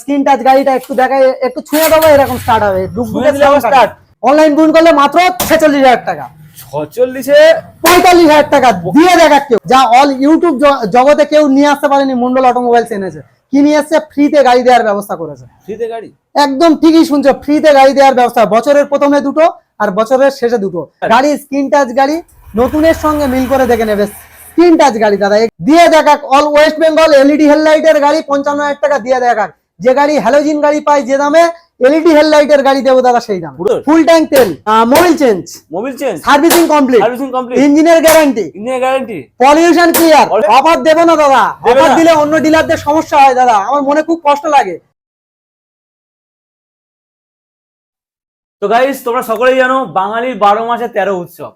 Screen touch গাড়িটা একটু একটু ছুঁয়ে দেবো এরকম স্টার্ট হবে। start? অনলাইন বুকিং করলে মাত্র ছেচল্লিশ হাজার টাকা। ছচল্লিশে? পঁয়তাল্লিশ হাজার টাকা দিয়ে দেখা কেউ। যা অল ইউটিউব জগতে কেউ নিয়ে আসতে পারেনি মন্ডল অটোমোবাইলস এনেছে। কি নিয়ে এসছে? ফ্রিতে গাড়ি দেওয়ার ব্যবস্থা করেছে। ফ্রিতে গাড়ি? একদম ঠিকই শুনছো ফ্রিতে গাড়ি দেওয়ার ব্যবস্থা। বছরের প্রথমে দুটো আর বছরের শেষে দুটো। গাড়ি স্ক্রিন টাচ গাড়ি নতুনের সঙ্গে মিল করে দেখে নেবে। স্ক্রিন টাচ গাড়ি দাদা। দিয়ে দেখাক অল ওয়েস্ট বেঙ্গল এলইডি হেডলাইটের গাড়ি পঞ্চান্ন হাজার টাকা দিয়ে দেখাক যে গাড়ি হ্যালোজিন গাড়ি পায় যে দামে এলইডি হেডলাইটের গাড়ি দেবো দাদা সেই দাম। ফুল ট্যাঙ্ক তেল Mobil change Mobil change servicing complete servicing complete ইঞ্জিনের guarantee engineer guarantee pollution clear offer দেবো না দাদা। অফার দিলে অন্য ডিলারদের সমস্যা হয় দাদা। আমার মনে খুব কষ্ট লাগে। তো গাইস তোমরা সকলেই জানো বাঙালির বারো মাসে তেরো উৎসব।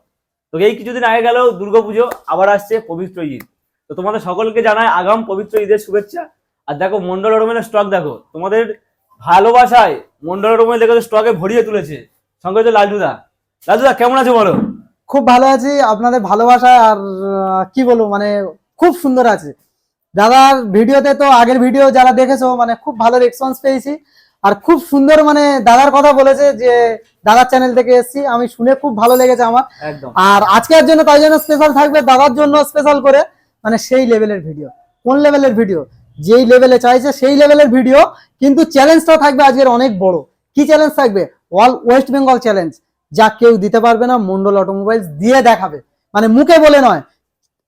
তো এই কিছুদিন আগে গেল দুর্গাপুজো আবার আসছে পবিত্র ঈদ। তো তোমাদের সকলকে জানাই আগাম পবিত্র ঈদের শুভেচ্ছা। আর দেখো মন্ডল রোমের স্টক দেখো তোমাদের ভালোবাসায় মন্ডল রোমের দেখো স্টকে ভরিয়ে তুলেছে। সঙ্গে তো লালটুদা লালটুদা কেমন আছে বলো? খুব ভালো আছি আপনাদের ভালোবাসা আর কি বলব মানে খুব সুন্দর আছে। দাদার ভিডিওতে তো আগের ভিডিও যারা দেখেছ মানে খুব ভালো রেসপন্স পেয়েছি। আর খুব সুন্দর মানে দাদার কথা বলেছে যে দাদার চ্যানেল থেকে এসেছি। আমি শুনে খুব ভালো লেগেছে আমার। আর আজকের জন্য তাই জন্য স্পেশাল থাকবে দাদার জন্য স্পেশাল করে মানে সেই লেভেলের ভিডিও কোন লেভেলের ভিডিও যেই লেভেলে চাইছে সেই লেভেলের ভিডিও কিন্তু চ্যালেঞ্জটা থাকবে আজকের অনেক বড়। কি চ্যালেঞ্জ থাকবে? অল ওয়েস্ট বেঙ্গল চ্যালেঞ্জ যা কেউ দিতে পারবে না মন্ডল অটোমোবাইলস দিয়ে দেখাবে। মানে মুখে বলে নয়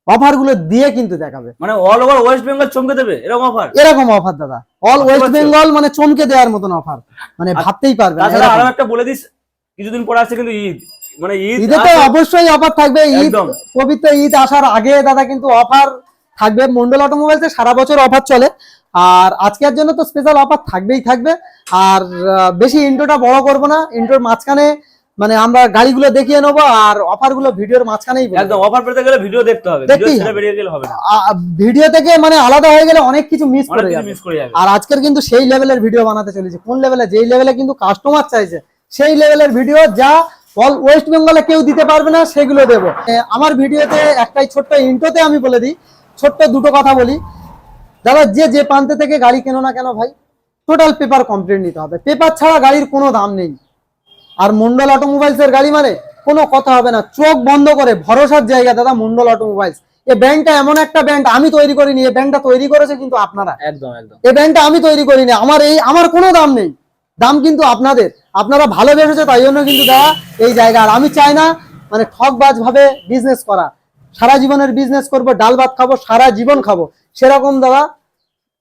অফারগুলো দিয়ে কিন্তু দেখাবে। মানে অল ওভার ওয়েস্ট বেঙ্গল চমকে দেবে? এরকম অফার এরকম অফার দাদা। অল ওয়েস্ট বেঙ্গল মানে চমকে দেওয়ার মতন অফার মানে ভাবতেই পারবে তাছাড়া আরও একটা বলে দিস কিছুদিন পরে আসছে কিন্তু ঈদ। মানে ঈদ ঈদে তো অবশ্যই অফার থাকবে ঈদ পবিত্র ঈদ আসার আগে দাদা কিন্তু অফার থাকবে মন্ডল অটোমোবাইলসে সারা বছর অফার চলে। আর আজকের জন্য তো স্পেশাল অফার থাকবেই থাকবে। আর বেশি ইন্ট্রোটা বড় করব না। ইন্ট্রোর মাঝখানে মানে আমরা গাড়িগুলো দেখিয়ে নেব আর অফারগুলো ভিডিওর মাঝখানেই একদম অফার পেতে গেলে ভিডিও দেখতে হবে। বেরিয়ে গেলে হবে ভিডিও থেকে মানে আলাদা হয়ে গেলে অনেক কিছু মিস করে যাবে। আর আজকের কিন্তু সেই লেভেলের ভিডিও বানাতে চলেছে। কোন লেভেলে যেই লেভেলে কিন্তু কাস্টমার চাইছে সেই লেভেলের ভিডিও যা অল ওয়েস্ট বেঙ্গলে কেউ দিতে পারবে না সেগুলো দেবো। আমার ভিডিওতে একটাই ছোট্ট ইন্টোতে আমি বলে দিই। ছোট্ট দুটো কথা বলি। দাদা যে যে প্রান্তে থেকে গাড়ি কেনো না কেন ভাই টোটাল পেপার কমপ্লিট নিতে হবে। পেপার ছাড়া গাড়ির কোনো দাম নেই। আর মন্ডল অটোমোবাইলস এর গাড়ি মানে কোনো কথা হবে না। চোখ বন্ধ করে ভরসার জায়গা দাদা মন্ডল অটোমোবাইলস এই ব্যান্ডটা এমন একটা ব্যান্ড আমি তৈরি করিনি। এই ব্যান্ডটা তৈরি করেছে কিন্তু আপনারা। একদম একদম। এই ব্যান্ডটা আমি তৈরি করিনি। আমার এই আমার কোনো দাম নেই। দাম কিন্তু আপনাদের। আপনারা ভালোবেসেছে তাই জন্য কিন্তু দেওয়া এই জায়গা। আর আমি চাই না মানে ঠকবাজ ভাবে বিজনেস করা। সারা জীবনের বিজনেস করব ডাল ভাত খাব সারা জীবন খাব। সেরকম দাদা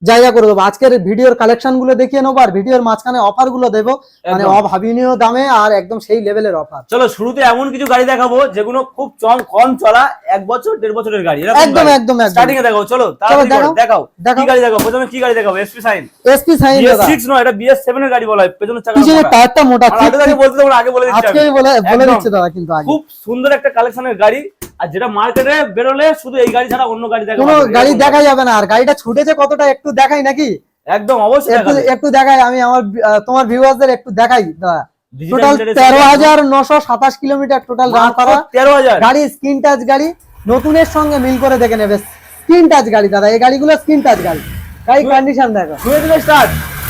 জায়গা করে দেবো। আজকের ভিডিওর কালেকশনগুলো দেখিয়ে নেব আর ভিডিওর মাঝখানে অফারগুলো দেবো। মানে অভাবনীয় দামে আর একদম সেই লেভেলের অফার চলো শুরুতে এমন কিছু গাড়ি দেখাবো যেগুলো খুব চম কম চলা এক বছর দেড় বছরের গাড়ি। একদম একদম স্টার্টিং এ দেখাও চলো দেখাও। দেখাও। কি গাড়ি দেখাও? প্রথমে কি গাড়ি দেখাও SP Shine SP Shine six নয় এটা বিএস সেভেন এর গাড়ি বলা হয় পেছনের চাকা পিছনে টায়ারটা মোটা আগে বলতে তোমরা আগে বলে দিচ্ছি আজকেই বলে বলে। দিচ্ছে দাদা কিন্তু আগে। খুব সুন্দর একটা কালেকশনের গাড়ি আর যেটা মার্কেটে বেরোলে শুধু এই গাড়ি ছাড়া অন্য গাড়ি দেখা কোনো গাড়ি। দেখা যাবে না আর গাড়িটা ছুটেছে কতটা একটু দেখাই নাকি? একদম অবশ্যই একটু একটু দেখাই আমি আমার তোমার ভিউয়ারদের একটু দেখাই। দাদা টোটাল তেরো হাজার নশো সাতাশ কিলোমিটার টোটাল রান করা। তেরো হাজার। গাড়ি স্ক্রিন টাচ গাড়ি। নতুনের সঙ্গে মিল করে দেখে নেবে। স্ক্রিন টাচ গাড়ি দাদা। এই গাড়িগুলো স্ক্রিন টাচ গাড়ি। গাড়ি কন্ডিশন দেখো। ছুঁয়ে দিলে স্টার্ট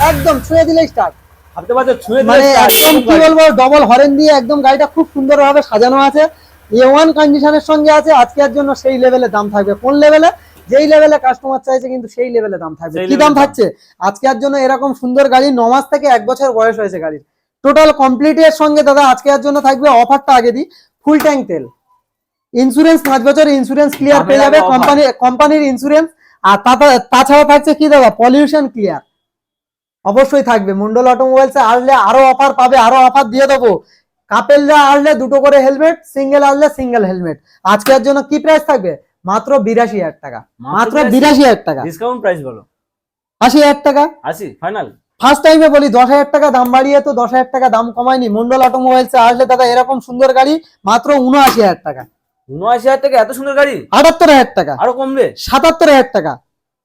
একদম ছুঁয়ে দিলে স্টার্ট ভাবতে পারছ ছুঁয়ে দিলে মানে একদম কি বলব ডবল হরেন দিয়ে একদম গাড়িটা খুব সুন্দরভাবে সাজানো আছে। এ ওয়ান কন্ডিশনের সঙ্গে আছে। আজকের জন্য সেই লেভেলে দাম থাকবে। কোন লেভেলে যেই লেভেলে কাস্টমার চাইছে কিন্তু সেই লেভেলে দাম থাকবে। কি দাম। থাকছে? আজকের জন্য এরকম সুন্দর গাড়ি ন মাস থেকে এক বছর বয়স হয়েছে গাড়ির। টোটাল কমপ্লিট এর সঙ্গে দাদা আজকের জন্য থাকবে অফারটা আগে দিই। ফুল ট্যাঙ্ক তেল। ইন্স্যুরেন্স পাঁচ বছর ইন্স্যুরেন্স ক্লিয়ার পেয়ে যাবে কোম্পানি কোম্পানির ইন্স্যুরেন্স আর তাছাড়া থাকছে কি দাদা? পলিউশন ক্লিয়ার অবশ্যই থাকবে। মন্ডল অটোমোবাইলসে আসলে আরও অফার পাবে আরও অফার দিয়ে দেবো। কাপেলরা আসলে দুটো করে হেলমেট সিঙ্গেল আসলে সিঙ্গেল হেলমেট আজকের জন্য কি প্রাইস থাকবে? মাত্র বিরাশি হাজার টাকা। মাত্র বিরাশি? হাজার টাকা। ডিসকাউন্ট প্রাইস বলো। আশি হাজার টাকা? আসি ফাইনাল ফার্স্ট টাইমে বলি দশ হাজার টাকা দাম বাড়িয়ে তো দশ হাজার টাকা দাম কমায়নি। মন্ডল অটোমোবাইলসে আসলে দাদা এরকম সুন্দর গাড়ি মাত্র উনআশি হাজার টাকা। উনআশি হাজার টাকা এত সুন্দর গাড়ি? আটাত্তর হাজার টাকা। আরও কমবে? সাতাত্তর হাজার টাকা।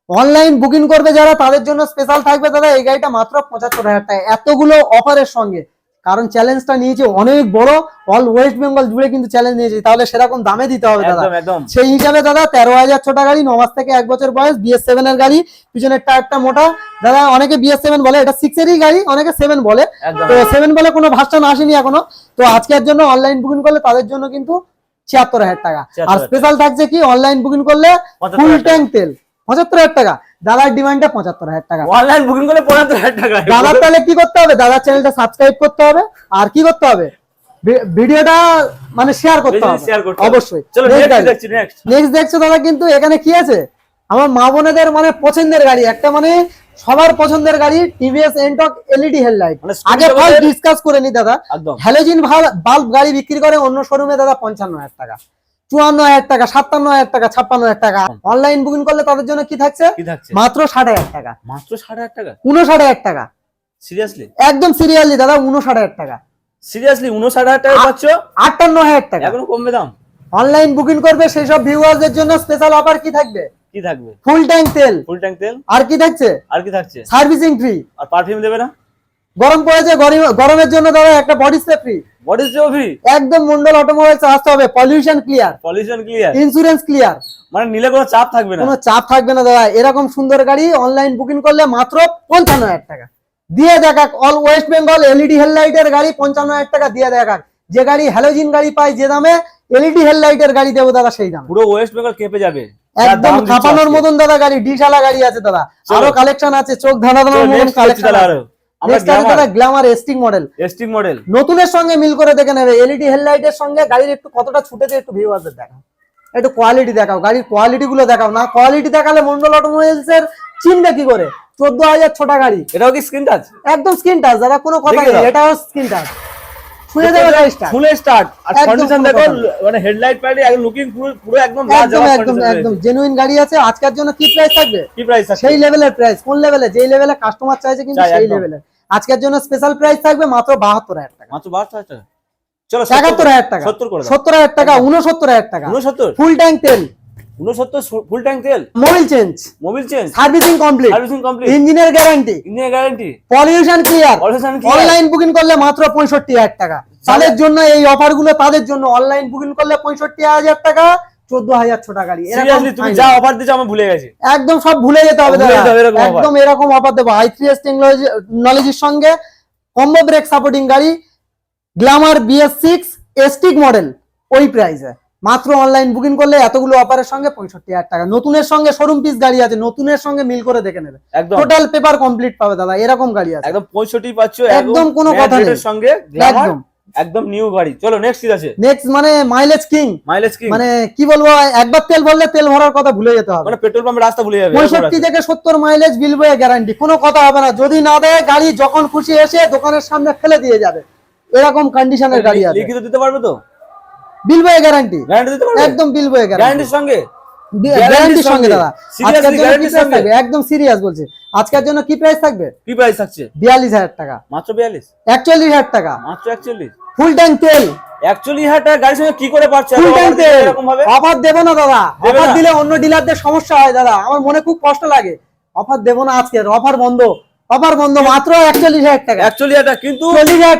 অনলাইন বুকিং করবে যারা তাদের জন্য স্পেশাল থাকবে দাদা এই গাড়িটা মাত্র পঁচাত্তর হাজার টাকা। এতগুলো অফারের সঙ্গে। কারণ চ্যালেঞ্জটা নিয়েছে অনেক বড় অল ওয়েস্ট বেঙ্গল জুড়ে কিন্তু চ্যালেঞ্জ নিয়েছে তাহলে সেরকম দামে দিতে হবে দাদা। সেই হিসাবে দাদা তেরো হাজার ছোটা গাড়ি ন মাস থেকে এক বছর বয়স বিএস সেভেন এর গাড়ি পিছনের টায়ারটা মোটা। দাদা অনেকে বিএস সেভেন বলে এটা সিক্স এরই গাড়ি অনেকে সেভেন বলে। তো সেভেন বলে কোনো ভার্সন আসেনি এখনও। তো আজকের জন্য অনলাইন বুকিং করলে তাদের জন্য কিন্তু ছিয়াত্তর হাজার টাকা। আর স্পেশাল থাকছে কি অনলাইন বুকিং করলে ফুল ট্যাঙ্ক তেল। পঁচাত্তর হাজার টাকা। দাদার ডিমান্ডে পঁচাত্তর হাজার টাকা। অনলাইন বুকিং করলে পঁচাত্তর হাজার টাকা। দাদার তাহলে কি করতে হবে? দাদার চ্যানেলটা সাবস্ক্রাইব করতে হবে। আর কি করতে হবে? ভিডিওটা মানে শেয়ার করতে হবে। অবশ্যই। নেক্সট। দেখছি দাদা কিন্তু এখানে কি আছে? আমার মা বোনেদের মানে পছন্দের গাড়ি। একটা মানে সবার পছন্দের গাড়ি টিভিএস এনটক এলইডি হেডলাইট আগে ফার্স্ট ডিসকাস করে নি দাদা। হ্যালোজিন বাল্ব গাড়ি বিক্রি করে অন্য শোরুমে দাদা পঞ্চান্ন হাজার টাকা। চুয়ান্ন হাজার টাকা সাতান্ন হাজার টাকা ছাপ্পান্ন হাজার টাকা। অনলাইন বুকিং করলে তাদের জন্য কি থাকছে? মাত্র ষাট হাজার টাকা। মাত্র ষাট হাজার টাকা? উনষাট হাজার টাকা। সিরিয়াসলি একদম সিরিয়ালি দাদা উনষাট হাজার টাকা। সিরিয়াসলি উনষাট হাজার টাকা পাচ্ছ? আটান্ন হাজার টাকা। এখনও কমবে দাম? অনলাইন বুকিং করবে সেই সব ভিউয়ারদের জন্য স্পেশাল অফার কি থাকবে? কি থাকবে? ফুল ট্যাঙ্ক তেল। ফুল ট্যাঙ্ক তেল? আর কি থাকছে? আর কি থাকছে? সার্ভিসিং ফ্রি আর পারফিউম দেবে না? গরম পড়েছে গরম- গরমের জন্য দাদা একটা body spray free body spray free একদম মন্ডল অটোমোবাইলস আসতে হবে pollution clear pollution clear insurance clear মানে নিলে কোনো চাপ থাকবে না? কোনো চাপ থাকবে না দাদা। এরকম সুন্দর গাড়ি অনলাইন বুকিং করলে মাত্র পঞ্চান্ন হাজার টাকা। দিয়ে দেখাক অল ওয়েস্ট বেঙ্গল এলইডি হেডলাইটের গাড়ি পঞ্চান্ন হাজার টাকা দিয়ে দেখাক যে গাড়ি হ্যালোজিন গাড়ি পায় যে দামে এলইডি হেডলাইটের গাড়ি দেবো দাদা সেই দাম। পুরো ওয়েস্ট বেঙ্গল কেঁপে যাবে। একদম খাপানোর মতন দাদা গাড়ি ডিশালা গাড়ি আছে দাদা। আরও কালেকশন আছে চোখ ধাঁধা চলো, মতন কালেকশন আছে। আরও। আমরা নেক্সট আছে Glamour Xtec model Xtec model নতুনের সঙ্গে মিল করে দেখে নেবে। এলইডি হেডলাইটের সঙ্গে গাড়ির একটু কতটা ছুটেছে একটু ভিউয়ারদের দেখাও। একটু কোয়ালিটি দেখাও। গাড়ির কোয়ালিটি গুলো দেখাও। না কোয়ালিটি দেখালে মন্ডল অটোমোবাইলস এর চিনবে কি করে? চোদ্দ হাজার ছোটা গাড়ি। এটাও কি স্ক্রিন টাচ একদম স্ক্রিন টাচ দাদা কোনো কথা নেই। এটাও স্ক্রিন টাচ ছুঁয়ে দেবে গাড়িটা। ফুল স্টার্ট আর কন্ডিশন দেখো মানে হেডলাইট প্যাড একদম লুকিং পুরো পুরো একদম একদম একদম একদম। জেনুইন গাড়ি আছে। আজকের জন্য কি প্রাইস থাকবে? কি প্রাইস আছে? সেই লেভেলের প্রাইস কোন লেভেলে যেই লেভেলে কাস্টমার চাইছে কিন্তু সেই একদম। আজকের জন্য স্পেশাল প্রাইস থাকবে মাত্র বাহাত্তর হাজার টাকা। মাত্র 72000 টাকা। চলো একাত্তর হাজার টাকা। 70 করে সত্তর হাজার টাকা উনসত্তর হাজার টাকা। 69 ফুল ট্যাঙ্ক তেল। 69 ফুল ট্যাঙ্ক তেল? Mobil change Mobil change servicing complete servicing complete ইঞ্জিনের guarantee pollution clear. Online booking করলে মাত্র পঁয়ষট্টি হাজার টাকা। তাদের জন্য এই অফারগুলো তাদের জন্য অনলাইন বুকিং করলে পঁয়ষট্টি হাজার টাকা। হাজার গাড়ি। তুমি। যা অফার আমি ভুলে গেছি। একদম সব ভুলে যেতে হবে। একদম এরকম অফার দেবো। আই থ্রি এস টেকনোলজি নলেজের সঙ্গে কম্বো ব্রেক সাপোর্টিং গাড়ি Glamour BS six Xtec model ওই প্রাইসে মাত্র অনলাইন বুকিং করলে এতগুলো অফারের সঙ্গে পঁয়ষট্টি হাজার টাকা। নতুনের সঙ্গে শোরুম পিস গাড়ি আছে নতুনের সঙ্গে মিল করে দেখে নেবে। টোটাল পেপার কমপ্লিট পাবে দাদা এরকম গাড়ি আছে। একদম 65 পাচ্ছ একদম কোনো কথা নেই। সঙ্গে একদম। একদম নিউ গাড়ি চলো নেক্সট কি আছে? নেক্সট মানে মাইলেজ কিং মাইলেজ কি মানে কি বলব একবার তেল ভরলে তেল ভরার কথা ভুলে যেতে হবে। মানে পেট্রোল পাম্পের রাস্তা ভুলে যাবে। পঁয়ষট্টি থেকে সত্তর মাইলেজ বিল বয়ে গ্যারান্টি কোনো কথা হবে না। যদি না দেয় গাড়ি যখন খুশি এসে দোকানের সামনে ফেলে দিয়ে যাবে। এরকম কন্ডিশনের গাড়ি আছে। লিখিত দিতে পারবে তো? বিল বয়ে গ্যারান্টি গ্যারান্টি দিতে পারবে? একদম বিল বয়ে গ্যারান্টি গ্যারান্টির সঙ্গে? গ্যারান্টির সঙ্গে দাদা। প্রাইস সঙ্গে? একদম সিরিয়াস বলছে। আজকের জন্য কি প্রাইস থাকবে? কি প্রাইস থাকছে? বিয়াল্লিশ হাজার টাকা। মাত্র 42 একচল্লিশ হাজার টাকা। মাত্র 41 ফুল ট্যাঙ্ক তেল। অ্যাকচুয়ালি হাজার টাকা গাড়ির সঙ্গে কি করে পাচ্ছে? ফুল ট্যাঙ্ক তেল। এরকম ভাবে? অফার দেবো না দাদা। অফার দিলে অন্য ডিলারদের সমস্যা হয় দাদা। আমার মনে খুব কষ্ট লাগে। অফার দেবো না আজকে। অফার বন্ধ। অফার বন্ধ। মাত্র একচল্লিশ হাজার টাকা। অ্যাকচুয়ালি এটা কিন্তু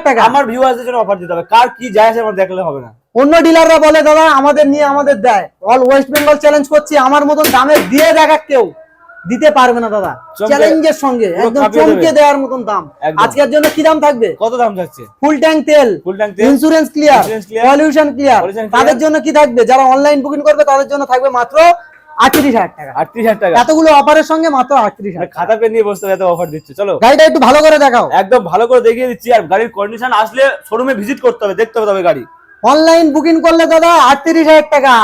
টাকা। আমার ভিউয়ারদের জন্য অফার দিতে হবে। কার কি যায় আছে আমার দেখলে হবে না। অন্য ডিলাররা বলে দাদা আমাদের নিয়ে আমাদের দেয়। অল ওয়েস্ট বেঙ্গল চ্যালেঞ্জ করছি। আমার মতন দামে দিয়ে দেখা কেউ। দিতে পারবে না দাদা। চ্যালেঞ্জের সঙ্গে একদম চমকে দেওয়ার মতন দাম। আজকের জন্য কি দাম থাকবে? কত দাম থাকছে ফুল ট্যাঙ্ক তেল। ফুল ট্যাঙ্ক তেল? ইন্স্যুরেন্স ক্লিয়ার পলিউশন ক্লিয়ার তাদের জন্য কি থাকবে? যারা অনলাইন বুকিং করবে তাদের জন্য থাকবে মাত্র আটত্রিশ হাজার টাকা। আটত্রিশ হাজার টাকা। এতগুলো অফারের সঙ্গে মাত্র আটত্রিশ মানে হাজার খাতা পেন নিয়ে বসতে হবে, এত অফার দিচ্ছে। চলো। গাড়িটা একটু ভালো করে দেখাও। একদম ভালো করে দেখিয়ে দিচ্ছি আর গাড়ির কন্ডিশন আসলে শোরুমে ভিজিট করতে হবে দেখতে হবে তবে গাড়ি। অনলাইন বুকিং করলে দাদা আটত্রিশ হাজার টাকা।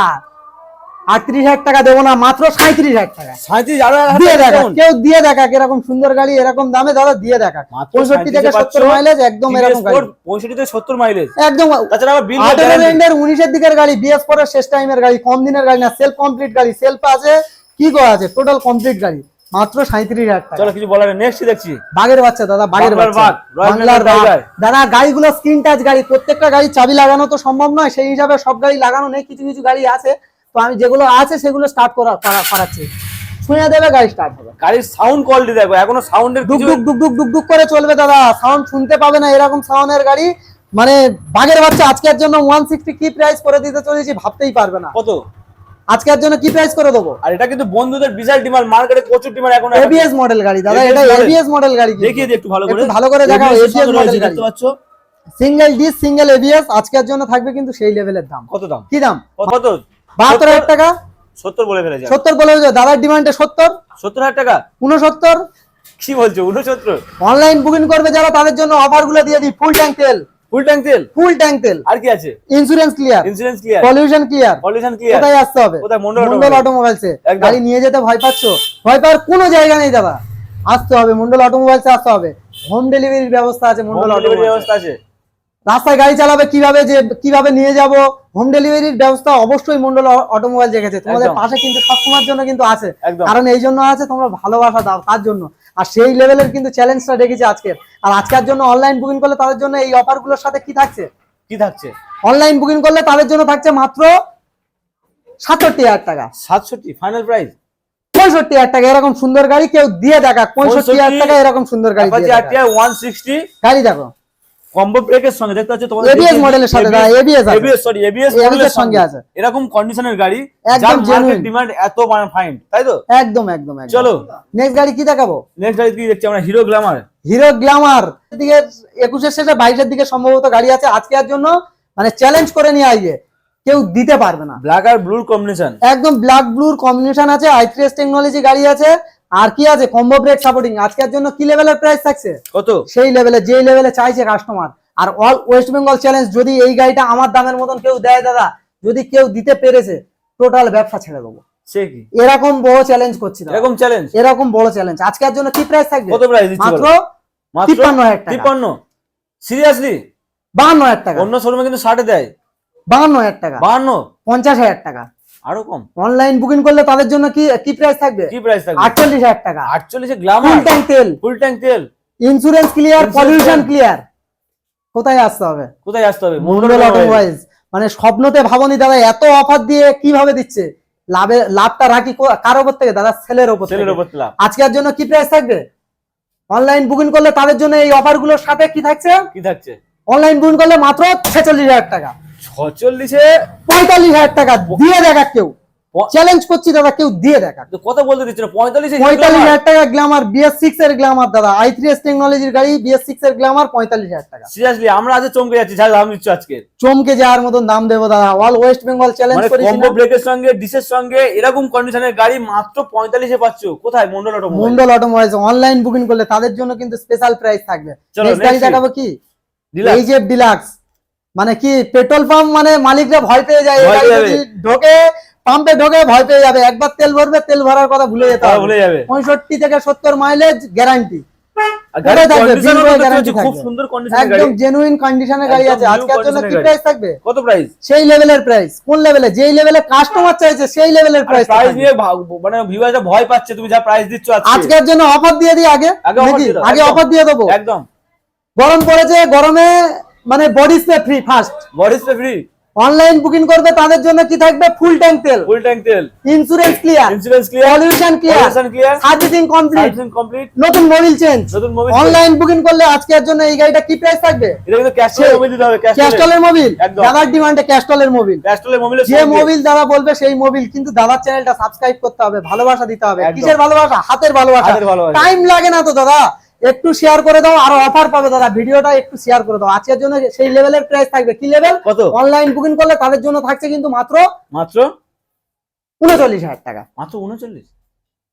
আটত্রিশ হাজার টাকা দেবো না মাত্র সাঁত্রিশ হাজার টাকা। সাঁত্রিশ দিয়ে দেখা কেউ দিয়ে দেখা এরকম সুন্দর গাড়ি এরকম দামে দাদা দিয়ে দেখা। পঁয়ষট্টি থেকে সত্তর মাইলেজ একদম এরকম পঁয়ষট্টি থেকে সত্তর মাইলেজ একদম তাছাড়া আবার বিল আঠেরো রেন্ডের উনিশের দিকের গাড়ি বিএস পরের শেষ টাইমের গাড়ি কম দিনের গাড়ি না সেলফ কমপ্লিট গাড়ি। সেলফ আছে কি করা আছে? টোটাল কমপ্লিট গাড়ি মাত্র সাঁত্রিশ হাজার টাকা। চলো কিছু বলার নেক্সট দেখছি। বাঘের বাচ্চা দাদা বাঘের বাংলার। দাদা গাড়িগুলো স্ক্রিন টাচ গাড়ি প্রত্যেকটা গাড়ি চাবি লাগানো তো সম্ভব নয় সেই হিসাবে সব গাড়ি লাগানো নেই কিছু কিছু গাড়ি আছে। আমি যেগুলো আছে সেগুলো স্টার্ট করা করা- করাচ্ছি। ছুঁয়ে দেবে গাড়ি স্টার্ট হবে। গাড়ির সাউন্ড কোয়ালিটি দেখো এখনও সাউন্ডের ডুক ডুক ডুক ডুক ডুক ডুক করে চলবে দাদা সাউন্ড শুনতে পাবে না এরকম সাউন্ডের গাড়ি। মানে বাগের বাচ্চা আজকের জন্য ওয়ান সিক্সটি কি প্রাইস করে দিতে চলেছি ভাবতেই পারবে না। কত? আজকের জন্য কি প্রাইস করে দেবো। আর এটা কিন্তু বন্ধুদের বিশাল ডিমান্ড মার্কেটে প্রচুর ডিমান্ড এখন এবিএস মডেল গাড়ি দাদা এটা এবিএস মডেল গাড়ি দেখিয়ে দিই একটু ভালো করে। ভালো করে দেখাও এবিএস মডেল গাড়ি দেখতে পাচ্ছ? সিঙ্গেল ডিস সিঙ্গেল এবিএস আজকের জন্য থাকবে কিন্তু সেই লেভেলের দাম। কত দাম? কি দাম? কত? বাহাত্তর হাজার টাকা? সত্তর বলে ফেলেছে সত্তর বলে দাদার ডিমান্ডে সত্তর। সত্তর হাজার টাকা? উনসত্তর। কি বলছো উনসত্তর? অনলাইন বুকিং করবে যারা তাদের জন্য অফারগুলো দিয়ে দিই। ফুল ট্যাঙ্ক তেল। ফুল ট্যাঙ্ক তেল? ফুল ট্যাঙ্ক তেল। আর কি আছে? Insurance clear insurance clear pollution clear pollution clear কোথায় আসতে হবে? কোথায়? মন্ডল মন্ডল। অটোমোবাইলসে গাড়ি নিয়ে যেতে ভয় পাচ্ছ? ভয় পাওয়ার কোনো জায়গা নেই দাদা। আসতে হবে। মন্ডল অটোমোবাইলসে আসতে হবে। হোম ডেলিভারির ব্যবস্থা আছে মন্ডল অটোমোবাইলসে ব্যবস্থা আছে। রাস্তায় গাড়ি চালাবে কীভাবে যে কীভাবে নিয়ে যাব? হোম ডেলিভারির ব্যবস্থা অবশ্যই মন্ডল অটোমোবাইল রেখেছে তোমাদের পাশে কিন্তু সবসময়ের জন্য কিন্তু আছে। কারণ এই জন্য আছে তোমরা ভালোবাসা দাও তার জন্য। আর সেই লেভেলের কিন্তু চ্যালেঞ্জটা রেখেছে আজকের। আর আজকের জন্য অনলাইন বুকিং করলে তাদের জন্য এই অফারগুলোর সাথে কি থাকছে? কি থাকছে? অনলাইন বুকিং করলে তাদের জন্য থাকছে মাত্র সাতষট্টি হাজার টাকা। সাতষট্টি ফাইনাল প্রাইস পঁয়ষট্টি হাজার টাকা এরকম সুন্দর গাড়ি কেউ দিয়ে দেখা পঁয়ষট্টি হাজার টাকা এরকম সুন্দর গাড়ি গাড়ি দেখো। কম্বো ব্রেকের সঙ্গে দেখতে পাচ্ছ তোমাদের ABS মডেলের সাথে দাদা, ABS আছে। এবিএস সরি এবিএস এর মডেলের সঙ্গে আছে। এরকম কন্ডিশনের গাড়ি একদম মার্কেট ডিমান্ড এত ফাইন তাই তো? একদম একদম একদম। চলো। নেক্সট গাড়ি কি দেখাবো? নেক্সট গাড়ি কি দেখছি আমরা? হিরো গ্ল্যামার হিরো গ্ল্যামার দিকে একুশের শেষে বাইশের দিকে সম্ভবত গাড়ি আছে আজকে আর জন্য। মানে চ্যালেঞ্জ করে নিয়ে আইয়ে। কেউ দিতে পারবে না। ব্ল্যাক আর ব্লুর কম্বিনেশন একদম ব্ল্যাক ব্লুর কম্বিনেশন আছে। আই থ্রি টেকনোলজি গাড়ি আছে। আর কি আছে? কম্বো ব্রেক সাপোর্টিং আজকের জন্য কি লেভেলের প্রাইস থাকছে? কত? সেই লেভেলে যেই লেভেলে চাইছে কাস্টমার আর অল ওয়েস্ট বেঙ্গল চ্যালেঞ্জ যদি এই গাড়িটা আমার দামের মতন কেউ দেয় দাদা যদি কেউ দিতে পেরেছে টোটাল ব্যবসা ছেড়ে দেবো। এরকম বড় চ্যালেঞ্জ করছি এরকম চ্যালেঞ্জ এরকম বড় চ্যালেঞ্জ আজকের জন্য কি প্রাইস থাকবে? কত প্রাইস দিচ্ছি মাত্র বলো? মাত্র তিপ্পান্ন হাজার টাকা। সিরিয়াসলি বাহান্ন হাজার টাকা। অন্য শোরুমে কিন্তু ষাটে দেয়। বাহান্ন হাজার টাকা। বাহান্ন? পঞ্চাশ হাজার টাকা। আরও কম। অনলাইন বুকিং করলে তাদের জন্য কি কি প্রাইস থাকবে? কি প্রাইস থাকবে? আটচল্লিশ হাজার টাকা। আটচল্লিশে ফুল ট্যাঙ্ক তেল। ফুল ট্যাঙ্ক তেল। ইন্স্যুরেন্স ক্লিয়ার পলিউশন ক্লিয়ার কোথায় আসতে হবে? কোথায় আসতে হবে? মন্ডল অটোমোবাইলস মানে স্বপ্নতে ভাবনি দাদা এত অফার দিয়ে কীভাবে দিচ্ছে? লাভে লাভটা রাখি কার ওপর থেকে? দাদা সেলের ওপর সেলের। উপর লাভ। আজকের জন্য কি প্রাইস থাকবে? অনলাইন বুকিং করলে তাদের জন্য এই অফারগুলোর সাথে কি থাকছে? কি থাকছে? অনলাইন বুকিং করলে মাত্র ছেচল্লিশ হাজার টাকা। ছচল্লিশে? পঁয়তাল্লিশ হাজার টাকা দিয়ে দেখা কেউ। চ্যালেঞ্জ করছি দাদা কেউ দিয়ে দেখা। তো কথা বলতে দিচ্ছে না পঁয়তাল্লিশে পঁয়তাল্লিশ হাজার টাকা গ্ল্যামার বিএস সিক্স এর গ্ল্যামার দাদা। আই থ্রি এস টেকনোলজির গাড়ি বিএস সিক্স এর গ্ল্যামার পঁয়তাল্লিশ হাজার টাকা। সিরিয়াসলি আমরা আজ চমকে যাচ্ছি যা দাম দিচ্ছ আজকে। চমকে যাওয়ার মতন দাম দেবো দাদা। All West Bengal challenge combo ব্রেকের সঙ্গে ডিশের সঙ্গে এরকম কন্ডিশনের গাড়ি মাত্র পঁয়তাল্লিশে পাচ্ছ। কোথায়? Mondal automobile Mondal automobiles online booking করলে তাদের জন্য কিন্তু স্পেশাল প্রাইস থাকবে। চলো, নেক্সট গাড়ি দেখাবো কি? Deluxe। এই ডিলাক্স মানে কি পেট্রোল পাম্প মানে মালিকরা ভয় পেয়ে যায় ঢোকে পাম্পে ঢোকে ভয় পেয়ে যাবে। একবার তেল ভরবে তেল ভরার কথা ভুলে যেতে হবে। ভুলে যাবে। পঁয়ষট্টি থেকে সত্তর মাইলেজ গ্যারান্টি খুব সুন্দর গাড়ি একদম জেনুইন কন্ডিশনের গাড়ি আছে। new আজকের জন্য কি প্রাইস থাকবে? কত প্রাইস সেই লেভেলের প্রাইস কোন লেভেলে যেই লেভেলে কাস্টমার চাইছে সেই লেভেলের প্রাইস প্রাইস নিয়ে ভাগ- মানে ভিউয়াররা ভয় পাচ্ছে তুমি যা প্রাইস দিচ্ছ আজকের জন্য অফার দিয়ে দিই আগে। আগে। অফার দিয়ে দেবো। একদম। গরম পড়েছে গরমে মানে body spray free first bodies free online booking করবে তাদের জন্য কি থাকবে? ফুল ট্যাঙ্ক তেল। ফুল ট্যাঙ্ক তেল। Insurance clear insurance clear pollution clear pollution clear servicing complete servicing complete নতুন মোবিল চেঞ্জ নতুন মোবিল অনলাইন বুকিং করলে আজকের জন্য এই গাড়িটা কি প্রাইস থাকবে? এটা কিন্তু ক্যাস্টলের সে- মোবিল দিতে হবে ক্যাশ ক্যাস্টলের মোবিল। দাদার ডিমান্ডে ক্যাশ ক্যাস্টলের মোবিল ক্যাস্টলের মোবিলের যে মোবিল দাদা বলবে সেই মোবিল কিন্তু দাদার চ্যানেলটা সাবস্ক্রাইব করতে হবে ভালোবাসা দিতে হবে। কিসের ভালোবাসা? হাতের ভালোবাসা। হাতের ভালোবাসা। টাইম লাগে না তো দাদা। একটু শেয়ার করে দাও আর অফার পাবে দাদা। ভিডিওটা একটু শেয়ার করে দাও। আজকের জন্য সেই লেভেলের প্রাইস থাকবে। কি লেভেল কত? অনলাইন বুকিং করলে তাদের জন্য থাকছে কিন্তু মাত্র মাত্র? উনচল্লিশ হাজার টাকা। মাত্র উনচল্লিশ?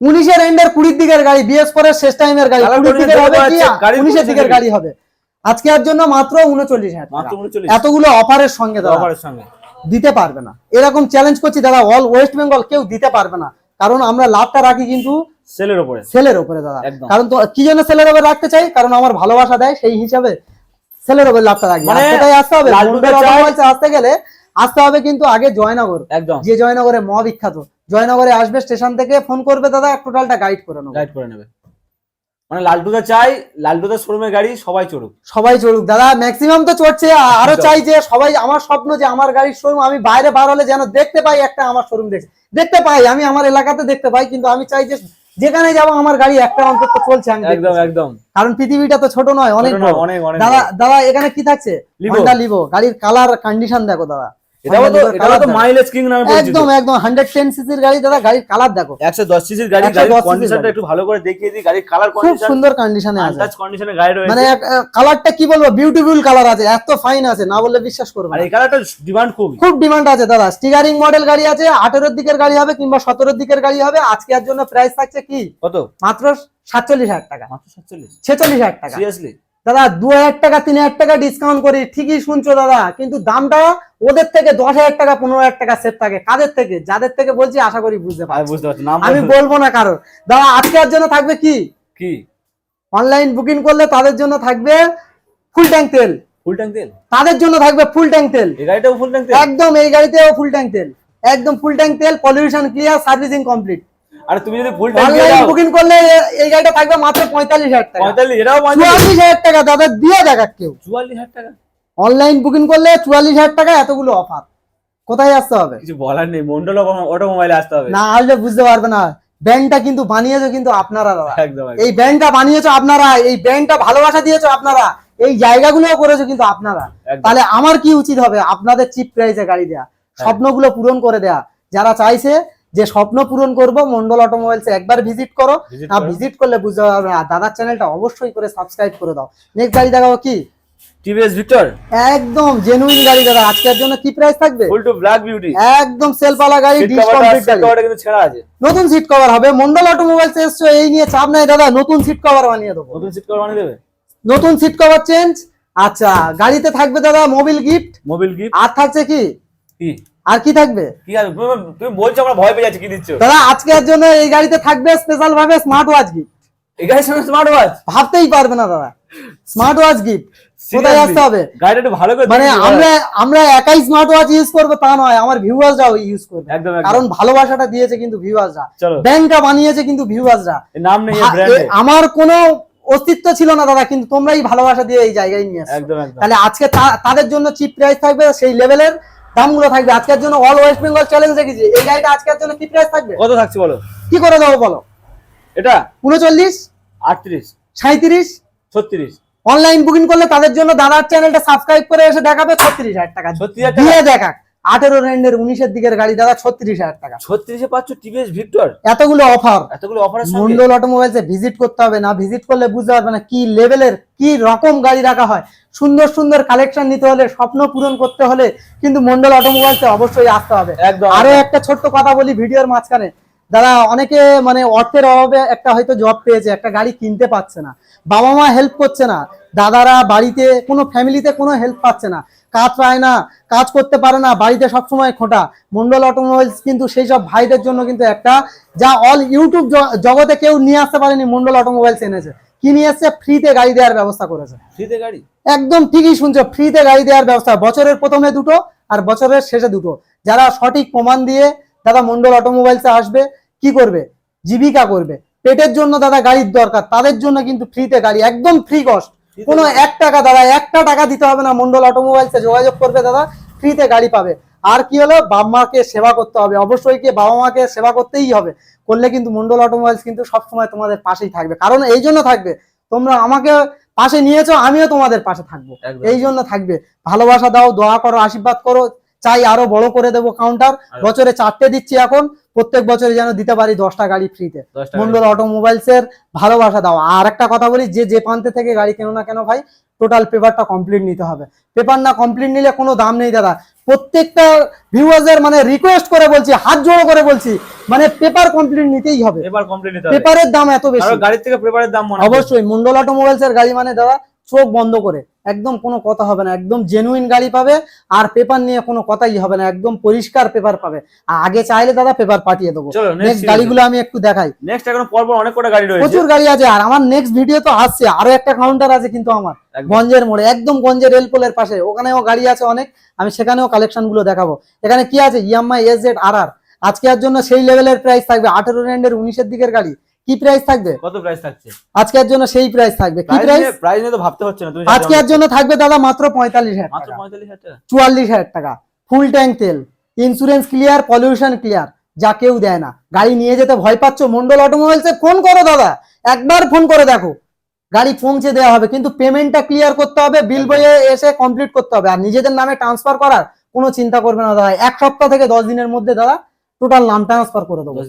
উনিশের এন্ডের কুড়ির দিকের গাড়ি বিএস পরের শেষ টাইমের গাড়ি। কুড়ির দিকের হবে কি? উনিশের দিকের গাড়ি হবে। আজকে আর জন্য মাত্র উনচল্লিশ হাজার এতগুলো অফারের সঙ্গে দাদা। অফারের সঙ্গে। দিতে পারবে না। এরকম চ্যালেঞ্জ করছি দাদা। অল ওয়েস্ট বেঙ্গল কেউ দিতে পারবে না। কারণ আমরা লাভটা রাখি কিন্তু সেলের উপরে সেলের উপরে দাদা। কারণ তো কি জন্য সেলের উপরে রাখতে চাই? কারণ আমার ভালোবাসা দেয় সেই হিসাবে সেলের উপরে লাভটা রাখি মানে মানে আসতে হবে। আসতে গেলে আসতে হবে কিন্তু আগে জয়নগর। একদম। যে জয়নগরে ম বিখ্যাত জয়নগরে আসবে স্টেশন থেকে ফোন করবে দাদা টোটালটা গাইড করে নেব। গাইড করে নেবে। মানে লালটুদা চাই লালটুদার শোরুমের গাড়ি সবাই চড়ুক। সবাই চড়ুক। দাদা ম্যাক্সিমাম তো চড়ছে আরও চাই যে সবাই আমার স্বপ্ন যে আমার গাড়ির শোরুম আমি বাইরে বার হলে যেন দেখতে পাই একটা আমার শোরুম দেখতে পাই আমি আমার এলাকাতে দেখতে পাই কিন্তু আমি চাই যে যেখানে যাব আমার গাড়ি একটা অন্তত চলছে আমি একদম একদম। কারণ পৃথিবীটা তো ছোট নয় অনেক দাদা দাদা এখানে কি থাকছে? লিবো। লিভো গাড়ির কালার কন্ডিশন দেখো দাদা। এটাও তো এটাও তো মাইলেজ কিং নামে পরিচিত। একদম একদম হান্ড্রেড টেন সিসির গাড়ি দাদা গাড়ির কালার দেখো। একশো দশ সিসির গাড়ি গাড়ির কন্ডিশনটা একটু ভালো করে দেখিয়ে দিই। গাড়ির কালার খুব সুন্দর কন্ডিশনে আছে। আনটাচ কন্ডিশনের গাড়ি রয়েছে। মানে কালারটা কি বলব? বিউটিফুল কালার আছে এত ফাইন আছে না বললে বিশ্বাস করবে আর এই কালারটা ডিমান্ড খুব ডিমান্ড আছে দাদা। স্টিকারিং মডেল গাড়ি আছে আঠেরোর দিকের গাড়ি হবে কিংবা সতেরোর দিকের গাড়ি হবে। আজকের জন্য প্রাইস থাকছে কি? কত? মাত্র সাতচল্লিশ হাজার টাকা। মাত্র সাতচল্লিশ? ছেচল্লিশ হাজার টাকা। সিরিয়াসলি দাদা দু হাজার টাকা তিন হাজার টাকা ডিসকাউন্ট করি ঠিকই শুনছো দাদা কিন্তু দামটা ওদের থেকে দশ হাজার টাকা পনেরো হাজার টাকা সেভ থাকে। কাদের থেকে? যাদের থেকে বলছি আশা করি বুঝতে আমি পারছি। বুঝতে পারছি আমি বলব না কারোর। দাদা আজকের জন্য থাকবে কি? কি? অনলাইন বুকিং করলে তাদের জন্য থাকবে ফুল ট্যাঙ্ক তেল। ফুল ট্যাঙ্ক তেল? তাদের জন্য থাকবে ফুল ট্যাঙ্ক তেল। এই গাড়িটাও ফুল ট্যাঙ্ক তেল? একদম এই গাড়িতেও ফুল ট্যাঙ্ক তেল। একদম ফুল ট্যাঙ্ক তেল পলিউশন ক্লিয়ার সার্ভিসিং কমপ্লিট আর তুমি যদি ফুল ট্যাঙ্ক অনলাইন বুকিং করলে এই গাড়িটা থাকবে মাত্র টাকা। পঁয়তাল্লিশ এটাও টাকা দাদা দিয়ে দেখা কেউ। টাকা? অনলাইন বুকিং করলে টাকা এতগুলো অফার কোথায় আসতে হবে? কিছু বলার নেই মন্ডল অটোমোবাইলে আসতে হবে। না আসলে বুঝতে পারবে না। ব্যাংকটা কিন্তু বানিয়েছো কিন্তু আপনারা। এই ব্যাংকটা বানিয়েছো আপনারা এই ব্যাংকটা ভালোবাসা দিয়েছ আপনারা এই জায়গাগুলো করেছ কিন্তু আপনারা। তাহলে আমার কি উচিত হবে? আপনাদের চিপ প্রাইসে গাড়ি দেয়া স্বপ্নগুলো পূরণ করে দেয়া। যারা চাইছে যে স্বপ্ন পূরণ করব মন্ডল অটোমোবাইলস একবার ভিজিট করো। না ভিজিট করলে বুঝতে পারবে আর দাদার চ্যানেলটা অবশ্যই করে সাবস্ক্রাইব করে দাও। নেক্সট গাড়ি দেখাবো কি? টিভিএস ভিক্টর একদম জেনুইন গাড়ি দাদা। আজকের জন্য কি প্রাইস থাকবে? ফুল টু ব্ল্যাক বিউটি একদম সেলফালা গাড়ি সিট ডিস কভারটা কমপ্লিট সিট গাড়ি। কিন্তু ছেঁড়া আছে। নতুন সিট কভার হবে। মন্ডল অটোমোবাইলস এসছো এই নিয়ে চাপ নাই দাদা। নতুন সিট কভার বানিয়ে দেবো। নতুন সিট কভার বানিয়ে দেবে? নতুন সিট কভার চেঞ্জ আচ্ছা গাড়িতে থাকবে দাদা মোবিল গিফট মোবিল গিফট আর থাকছে কি? কি? আর কি থাকবে? কি আর তুমি- বলছো আমরা ভয় পেয়ে যাচ্ছি কি দিচ্ছ? দাদা আজকের জন্য এই গাড়িতে থাকবে স্পেশাল ভাবে স্মার্ট ওয়াচ গিফট এই গাড়ির সঙ্গে স্মার্ট ওয়াচ ভাবতেই পারবে না দাদা। স্মার্ট ওয়াচ গিফট কোথায় আসতে হবে? গাড়িটা একটু ভালো করে মানে আমরা আমরা একাই স্মার্ট ওয়াচ ইউজ করব তা নয়। আমার ভিউয়ার্সরাও ইউজ করবে। একদম কারণ ভালোবাসাটা দিয়েছে কিন্তু ভিউয়ার্সরা ব্যাংকটা বানিয়েছে কিন্তু ভিউয়ার্সরা নাম নেই আমার কোনো অস্তিত্ব ছিল না দাদা কিন্তু তোমরাই ভালোবাসা দিয়ে এই জায়গায় নিয়ে আসছো তাহলে আজকে তাদের জন্য চিপ প্রাইস থাকবে সেই লেভেলের দামগুলো থাকবে। আজকের জন্য অল ওয়েস্ট বেঙ্গল চ্যালেঞ্জ দেখেছি। এই গাড়িটা আজকের জন্য কি প্রাইস থাকবে? কত থাকছে বলো? কি করে দেবো বলো? এটা? উনচল্লিশ? আটত্রিশ? সাঁত্রিশ ছত্রিশ? অনলাইন বুকিং করলে তাদের জন্য দাদার চ্যানেলটা সাবস্ক্রাইব করে এসে দেখাবে ছত্রিশ হাজার টাকা। ছত্রিশ হাজার দিয়ে দেখাক। আঠেরো রেন্ডের উনিশের দিকের গাড়ি দাদা ছত্রিশ হাজার টাকা। ছত্রিশে পাচ্ছ টিভিএস ভিক্টর? এতগুলো অফার এতগুলো সঙ্গে? মন্ডল অটোমোবাইলসে ভিজিট করতে হবে না ভিজিট করলে বুঝতে পারবে না কি লেভেলের কি রকম গাড়ি রাখা হয়। সুন্দর সুন্দর কালেকশন নিতে হলে স্বপ্ন পূরণ করতে হলে কিন্তু মন্ডল অটোমোবাইলসে অবশ্যই আসতে হবে। একদম আরও একটা ছোট্ট কথা বলি ভিডিওর মাঝখানে। দাদা অনেকে মানে অর্থের অভাবে একটা হয়তো জব পেয়েছে একটা গাড়ি কিনতে পারছে না। বাবা মা হেল্প করছে না। দাদারা বাড়িতে কোনো ফ্যামিলিতে কোনো হেল্প পাচ্ছে না। কাজ পায় না কাজ করতে পারে না বাড়িতে সবসময় খোঁটা। মন্ডল অটোমোবাইলস কিন্তু সেই সব ভাইদের জন্য কিন্তু একটা যা অল ইউটিউব জগতে কেউ নিয়ে আসতে পারেনি মন্ডল অটোমোবাইলস এনেছে। কি নিয়ে এসছে? ফ্রিতে গাড়ি দেওয়ার ব্যবস্থা করেছে। ফ্রিতে গাড়ি? একদম ঠিকই শুনছো ফ্রিতে গাড়ি দেওয়ার ব্যবস্থা। বছরের প্রথমে দুটো আর বছরের শেষে দুটো। যারা সঠিক প্রমাণ দিয়ে দাদা মন্ডল অটোমোবাইলসে আসবে কি করবে? জীবিকা করবে। পেটের জন্য দাদা গাড়ির দরকার তাদের জন্য কিন্তু ফ্রিতে গাড়ি একদম ফ্রি কস্ট কোনো। এক টাকা দাদা একটা টাকা দিতে হবে না। মন্ডল অটোমোবাইলসে যোগাযোগ করবে দাদা ফ্রিতে গাড়ি পাবে। আর কি হলো? বাবা মাকে সেবা করতে হবে। অবশ্যই কি বাবা মাকে সেবা করতেই হবে। করলে কিন্তু মন্ডল অটোমোবাইলস কিন্তু সবসময় তোমাদের পাশেই থাকবে। কারণ এই জন্য থাকবে। তোমরা আমাকে পাশে নিয়েছো আমিও তোমাদের পাশে থাকব। এই জন্য থাকবে। ভালোবাসা দাও দোয়া করো আশীর্বাদ করো। চাই আরও বড় করে দেবো কাউন্টার বছরে চারটে দিচ্ছি এখন প্রত্যেক বছরে যেন দিতে পারি দশটা গাড়ি ফ্রিতে মন্ডল অটোমোবাইলস এর ভালোবাসা দাও। আর একটা কথা বলি যে যে প্রান্তে থেকে গাড়ি কেন না কেন ভাই টোটাল পেপারটা কমপ্লিট নিতে হবে। পেপার না কমপ্লিট নিলে কোনো দাম নেই দাদা। প্রত্যেকটা ভিউয়ার্সের মানে রিকোয়েস্ট করে বলছি হাত জোড়ো করে বলছি মানে পেপার কমপ্লিট নিতেই হবে। এবার কমপ্লিট নিতে হবে। পেপারের দাম এত বেশি। গাড়ির থেকে পেপারের দাম অবশ্যই মন্ডল অটোমোবাইলস এর গাড়ি মানে দাদা চোখ বন্ধ করে। একদম কোনো কথা হবে না একদম জেনুইন গাড়ি পাবে আর পেপার নিয়ে কোনো কথাই হবে না একদম পরিষ্কার পেপার পাবে। আর আগে চাইলে দাদা পেপার পাঠিয়ে দেবো। নেক্সট গাড়িগুলো আমি একটু দেখাই। নেক্সট এখন পর পর অনেক কটা গাড়ি রয়েছে। প্রচুর গাড়ি আছে আর আমার নেক্সট ভিডিও তো আসছে আরও একটা কাউন্টার আছে কিন্তু আমার গঞ্জের মোড়ে একদম গঞ্জের রেলপোলের পাশে ওখানেও গাড়ি আছে অনেক আমি সেখানেও কালেকশনগুলো দেখাবো। এখানে কি আছে? ইয়ামাই এস জেড আর আর আজকের জন্য সেই লেভেলের প্রাইস থাকবে আঠেরো রেন্ডের উনিশের দিকের গাড়ি। কি প্রাইস থাকবে? কত প্রাইস থাকছে? আজকের জন্য সেই প্রাইস থাকবে। কি প্রাইস প্রাইস নিয়ে তো ভাবতে হচ্ছে না তুমি আজকের জন্য থাকবে দাদা মাত্র পঁয়তাল্লিশ হাজার মাত্র টাকা। পঁয়তাল্লিশ হাজার টাকা? চুয়াল্লিশ হাজার টাকা। ফুল ট্যাঙ্ক তেল। ইন্স্যুরেন্স ক্লিয়ার পলিউশন ক্লিয়ার যা কেউ দেয় না। গাড়ি নিয়ে যেতে ভয় পাচ্ছ? মন্ডল অটোমোবাইলসে ফোন করো দাদা। একবার ফোন করে দেখো। গাড়ি পৌঁছে দেওয়া হবে। কিন্তু পেমেন্টটা ক্লিয়ার করতে হবে। বিল বইয়ে এসে কমপ্লিট করতে হবে। আর নিজেদের নামে ট্রান্সফার করার কোনো চিন্তা করবে না দাদা। এক সপ্তাহ থেকে দশ দিনের মধ্যে দাদা টোটাল নাম ট্রান্সফার করে দেবো।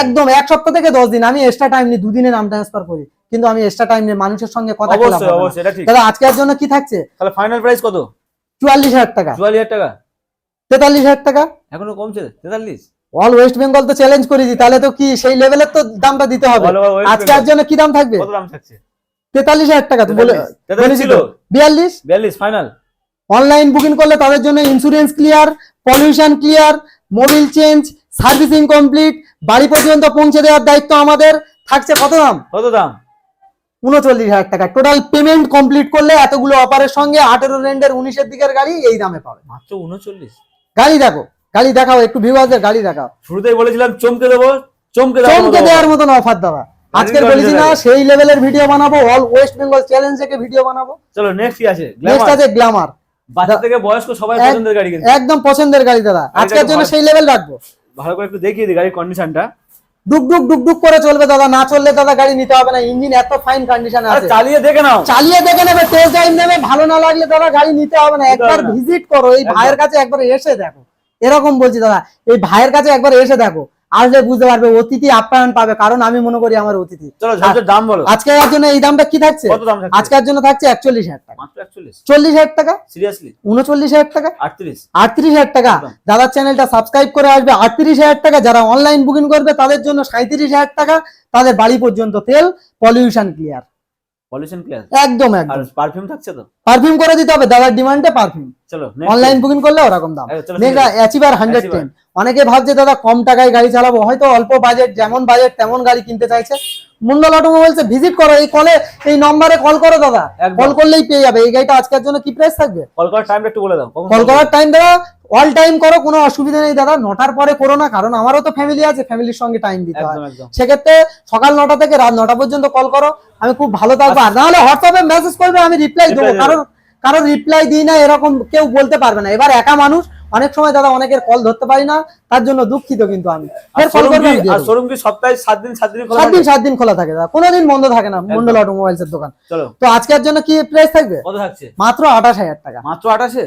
একদম এক সপ্তাহ থেকে দশ দিন। আমি এক্সট্রা টাইম নিই দুদিনে নাম ট্রান্সফার করি। কিন্তু আমি এক্সট্রা টাইম নিই মানুষের সঙ্গে কথা অবশ্যই অবশ্যই এটা ঠিক। দাদা আজকের জন্য কি থাকছে? তাহলে ফাইনাল প্রাইস কত? চুয়াল্লিশ হাজার টাকা। চুয়াল্লিশ হাজার টাকা? তেতাল্লিশ হাজার টাকা। এখনও কমছে? তেতাল্লিশ? অল ওয়েস্ট বেঙ্গল তো চ্যালেঞ্জ করেছি তাহলে তো কি সেই লেভেলের তো দামটা দিতে হবে। আজকে Bengal। জন্য কি দাম থাকবে? কত দাম থাকছে? তেতাল্লিশ হাজার টাকা তো বলে ছিল তো। বিয়াল্লিশ? বিয়াল্লিশ ফাইনাল অনলাইন বুকিং করলে তাদের জন্য insurance clear pollution clear Mobil change servicing complete বাড়ি পর্যন্ত পৌঁছে দেওয়ার দায়িত্ব আমাদের। থাকছে কত দাম? কত দাম? উনচল্লিশ হাজার টাকা। টোটাল পেমেন্ট কমপ্লিট করলে এতগুলো অফারের সঙ্গে আঠেরো রেন্ডের উনিশের দিকের গাড়ি এই দামে পাবে। মাত্র উনচল্লিশ? গাড়ি দেখো গাড়ি দেখাও একটু ভিউয়ারদের গাড়ি দেখাও। শুরুতেই বলেছিলাম চমকে দেবো চমকে চমকে দেওয়ার মতন অফার দেওয়া আজকের বলেছি না সেই লেভেলের ভিডিও বানাবো অল ওয়েস্ট বেঙ্গল চ্যালেঞ্জ থেকে ভিডিও বানাবো। চলো নেক্সট কি আছে নেক্সট। আছে গ্ল্যামার বাচ্চা থেকে বয়স্ক সবাই পছন্দের গাড়ি একদম পছন্দের গাড়ি দাদা আজকের জন্য সেই লেভেল রাখব। ভালো করে একটু দেখিয়ে দিই গাড়ির কন্ডিশনটা ডুক ডুক ডুক ডুক করে চলবে দাদা না চললে দাদা গাড়ি নিতে হবে না ইঞ্জিন এত ফাইন কন্ডিশন আছে। চালিয়ে দেখে নাও। চালিয়ে দেখে নেবে টেস্ট ড্রাইভ নেবে ভালো না লাগলে দাদা গাড়ি নিতে হবে না। একবার ভিজিট করো এই ভাইয়ের কাছে একবার এসে দেখো। এরকম বলছি দাদা এই ভাইয়ের কাছে একবার এসে দেখো। আসলে বুঝতে পারবে অতিথি আপ্যায়ন পাবে কারণ আমি মনে করি আমার অতিথি। চলো ঝাপটার দাম বলো। আজকে জন্য এই দামটা কি থাকছে? আজকের জন্য থাকছে একচল্লিশ হাজার টাকা। চল্লিশ হাজার টাকা? সিরিয়াসলি উনচল্লিশ হাজার টাকা? আটত্রিশ? আটত্রিশ হাজার টাকা। দাদার চ্যানেলটা সাবস্ক্রাইব করে আসবে আটত্রিশ হাজার টাকা। যারা অনলাইন বুকিং করবে তাদের জন্য সাঁত্রিশ হাজার টাকা। তাদের বাড়ি পর্যন্ত তেল পলিউশন ক্লিয়ার পলিউশন ক্লিয়ার একদম একদম। পারফিউম থাকছে তো? পারফিউম করে দিতে হবে দাদার ডিমান্ডে পারফিউম চলো অনলাইন বুকিং করলে ওরকম দাম। নেক্সট অ্যাচিভার হান্ড্রেড টেন অনেকে ভাবছে দাদা কম টাকায় গাড়ি চালাবো? হয়তো অল্প বাজেট যেমন বাজেট তেমন গাড়ি কিনতে চাইছে। মন্ডল অটোমোবাইলসে ভিজিট করো এই কলে এই নম্বরে কল করো দাদা। কল করলেই পেয়ে যাবে। এই গাড়িটা আজকের জন্য কি প্রাইস থাকবে? কল করার টাইমটা একটু বলে দাও কল করার টাইম দাদা অল টাইম করো কোনো অসুবিধা নেই দাদা। নটার পরে করো না কারণ আমারও তো ফ্যামিলি আছে ফ্যামিলির সঙ্গে টাইম দিতে হয়। সেক্ষেত্রে সকাল নটা থেকে রাত নটা পর্যন্ত কল করো। আমি খুব ভালো থাকব। আর নাহলে হোয়াটসঅ্যাপে মেসেজ করবে আমি রিপ্লাই দেবো। কারণ কারণ রিপ্লাই দিই না এরকম কেউ বলতে পারবে না। এবার একা মানুষ অনেক সময় দাদা অনেকের কল ধরতে পারি না তার জন্য দুঃখিত কিন্তু আমি। ফের কল শোরুম কি। শোরুম সপ্তাহে সাত দিন সাত দিন খোলা সাত দিন থাকে? সাত দিন খোলা থাকে দাদা। কোনোদিন বন্ধ থাকে না মন্ডল অটোমোবাইলস এর দোকান। তো আজকের জন্য কি প্রাইস থাকবে? কত থাকছে? মাত্র আঠাশ হাজার টাকা। মাত্র আঠাশে?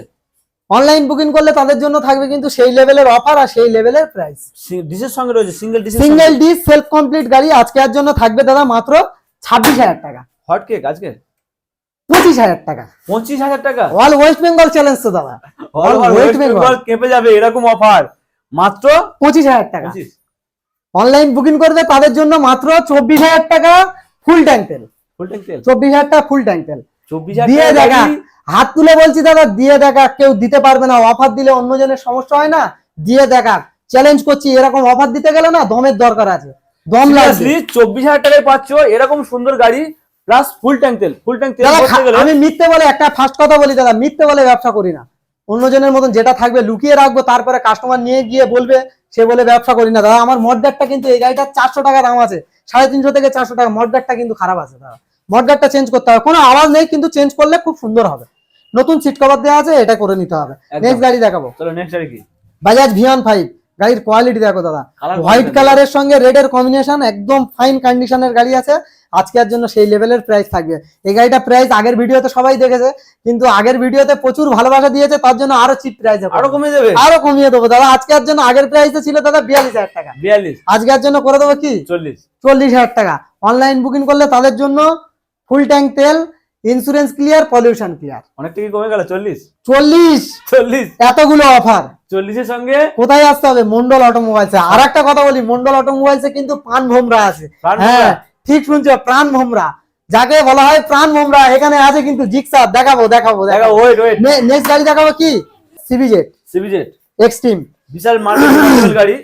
অনলাইন বুকিং করলে তাদের জন্য থাকবে কিন্তু সেই লেভেলের অফার আর সেই লেভেলের প্রাইস ডিসের সঙ্গে রয়েছে single disc single disc self complete গাড়ি আজকের জন্য থাকবে দাদা মাত্র ছাব্বিশ হাজার টাকা। হট কেক আজকে? পঁচিশ হাজার টাকা। পঁচিশ হাজার টাকা? অল ওয়েস্ট বেঙ্গল চ্যালেঞ্জ তো দাদা। West Bengal। Bengal কেঁপে যাবে এরকম অফার মাত্র পঁচিশ হাজার টাকা। অনলাইন বুকিং করবে তাদের জন্য মাত্র চব্বিশ হাজার টাকা ফুল ট্যাঙ্ক তেল। ফুল ট্যাঙ্ক তেল? চব্বিশ হাজার টাকা ফুল ট্যাঙ্ক তেল। চব্বিশ দিয়ে দেখা। হাত তুলে বলছি দাদা দিয়ে দেখা কেউ দিতে পারবে না। অফার দিলে অন্যজনের সমস্যা হয় না। দিয়ে দেখা। চ্যালেঞ্জ করছি এরকম অফার দিতে গেলে না দমের দরকার আছে। দম লাগবে। চব্বিশ হাজার টাকায় পাচ্ছ এরকম সুন্দর গাড়ি প্লাস ফুল ট্যাঙ্ক তেল ফুল ট্যাঙ্ক তেল আমি মিথ্যে বলে একটা ফার্স্ট কথা বলি দাদা মিথ্যে বলে ব্যবসা করি না। অন্যজনের মতন যেটা থাকবে লুকিয়ে রাখব তারপরে কাস্টমার নিয়ে গিয়ে বলবে সে বলে ব্যবসা করি না। দাদা আমার মডগার্ডটা কিন্তু এই গাড়িটা চারশো টাকা দাম আছে সাড়ে তিনশো থেকে চারশো টাকা মডগার্ডটা কিন্তু খারাপ আছে দাদা। মডগার্ডটা চেঞ্জ করতে হবে। কোনো আওয়াজ নেই কিন্তু চেঞ্জ করলে খুব সুন্দর হবে। নতুন সিট কভার দেওয়া আছে এটা করে নিতে হবে। নেক্সট গাড়ি দেখাবো। চলো নেক্সট আর কি? বাজাজ ভিয়ান ফাইভ গাড়ির কোয়ালিটি দেখো দাদা। হোয়াইট কালারের সঙ্গে রেডের কম্বিনেশন একদম ফাইন কন্ডিশনের গাড়ি আছে। আজকের জন্য সেই লেভেলের প্রাইস থাকবে। এই গাড়িটা প্রাইস আগের ভিডিওতে সবাই দেখেছে কিন্তু আগের ভিডিওতে প্রচুর ভালোবাসা দিয়েছে তার জন্য আরও চিপ প্রাইস আরও কমে যাবে আরও কমিয়ে দেবো দাদা। আজকের জন্য আগের প্রাইসে ছিল দাদা বিয়াল্লিশ হাজার টাকা। বিয়াল্লিশ। আজকের জন্য করে দেবো কি? চল্লিশ। চল্লিশ হাজার টাকা। অনলাইন বুকিং করলে তাদের জন্য ফুল ট্যাঙ্ক তেল ইন্স্যুরেন্স ক্লিয়ার পলিউশন ক্লিয়ার অনেক কমে গেল চল্লিশ। চল্লিশ। চল্লিশ। এতগুলো অফার চল্লিশের সঙ্গে? কোথায় আসতে হবে? মন্ডল অটোমোবাইলসে। আর একটা কথা বলি মন্ডল অটোমোবাইলসে কিন্তু প্রাণ ভোমরা আছে। হ্যাঁ ঠিক শুনছো প্রাণ ভোমরা। যাকে বলা হয় প্রাণ ভোমরা এখানে আছে কিন্তু জিক্সার। দেখাবো দেখাবো দেখা দেখাবো। ওয়েট ওয়েট নেক্সট গাড়ি দেখাবো কি? সিবিজেড এক্সট্রিম বিশাল মার্কেট গাড়ি।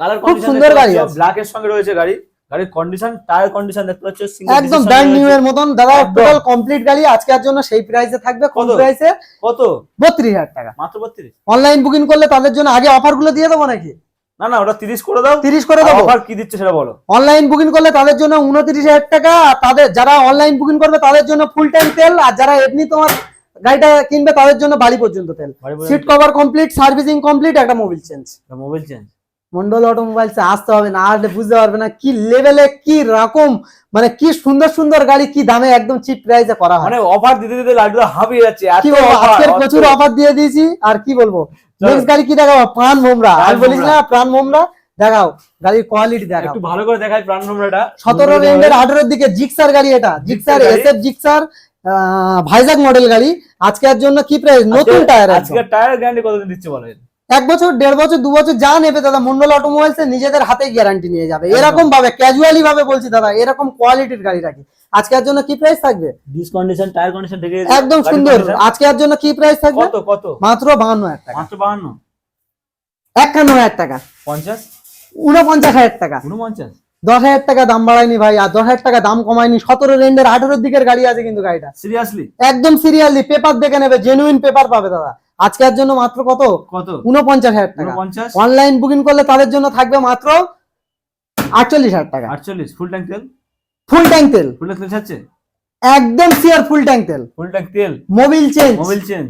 কালার খুব সুন্দর গাড়ি। ব্ল্যাক এর সঙ্গে রয়েছে গাড়ি। গাড়ির কন্ডিশন টায়ার কন্ডিশন দেখতে পাচ্ছ একদম ব্র্যান্ড নিউ এর মতন। দাদা টোটাল কমপ্লিট গাড়ি আজকের জন্য সেই প্রাইসে থাকবে কত? প্রাইসে কত? বত্রিশ হাজার টাকা। মাত্র বত্রিশ? অনলাইন বুকিং করলে তাদের জন্য আগে অফারগুলো দিয়ে দেবো নাকি? না না ওটা তিরিশ করে দাও। তিরিশ করে দেবো? অফার কি দিচ্ছে সেটা বলো। অনলাইন বুকিং করলে তাদের জন্য উনত্রিশ হাজার টাকা। আর তাদের যারা অনলাইন বুকিং করবে তাদের জন্য ফুল টাইম তেল। আর যারা এমনি তোমার গাড়িটা কিনবে তাদের জন্য বাড়ি পর্যন্ত তেল। Seat cover complete servicing complete একটা Mobil change mobile change Mondal অটোমোবাইলসে আসতে হবে না আসলে বুঝতে পারবে না কি লেভেলে কি রকম মানে কি সুন্দর সুন্দর গাড়ি কি দামে একদম চিপ প্রাইসে করা হয়। মানে অফার দিতে দিতে লাড্ডু হাবিয়ে যাচ্ছে কি বলব আজকের প্রচুর অফার দিয়ে দিয়েছি আর কি বলব? নেক্সট গাড়ি কি দেখাবো? প্রাণ মোমরা। আর বলিস না প্রাণ মোমরা। দেখাও গাড়ির কোয়ালিটি দেখাও। একটু ভালো করে দেখাই প্রাণ নম্বরটা সতেরো রেঞ্জের আঠারোর দিকে জিক্সার গাড়ি এটা। Gixxer. SF Gixxer Vizag model গাড়ি। আজকের জন্য কি প্রাইস নতুন টায়ার আজকে টায়ার গ্যারান্টি কতদিন দিচ্ছে বলো এক বছর দেড় বছর দু বছর যা নেবে দাদা মন্ডল অটোমোবাইলস নিজেদের হাতে গ্যারান্টি নিয়ে যাবে। এরকম ভাবে ক্যাজুয়ালি ভাবে বলছি দাদা এরকম কোয়ালিটির গাড়ি রাখি। আজকের জন্য কি প্রাইস থাকবে? টায়ার কন্ডিশন থেকে একদম সুন্দর। আজকের জন্য কি প্রাইস থাকবে? কত কত? মাত্র টাকা। মাত্র বাহান্ন? একান্ন হাজার টাকা। পঞ্চাশ? উনপঞ্চাশ হাজার টাকা। উনপঞ্চাশ দশ হাজার টাকা দাম বাড়ায়নি ভাই আর দশ হাজার টাকা দাম কমায়নি। সতেরো রেঞ্জের আঠারোর দিকের গাড়ি আছে কিন্তু গাড়িটা। সিরিয়াসলি একদম সিরিয়ালি পেপার দেখে নেবে জেনুইন পেপার পাবে দাদা। আজকের জন্য মাত্র কত? কত? উনপঞ্চাশ হাজার টাকা। অনলাইন বুকিং করলে তাদের জন্য থাকবে মাত্র আটচল্লিশ হাজার টাকা। আটচল্লিশ। ফুল ট্যাঙ্ক তেল? ফুল ট্যাঙ্ক তেল। ফুল ট্যাঙ্ক তেল ছাড়ছে? একদম সিয়ার ফুল ট্যাঙ্ক তেল। ফুল ট্যাঙ্ক তেল? Mobil change mobile change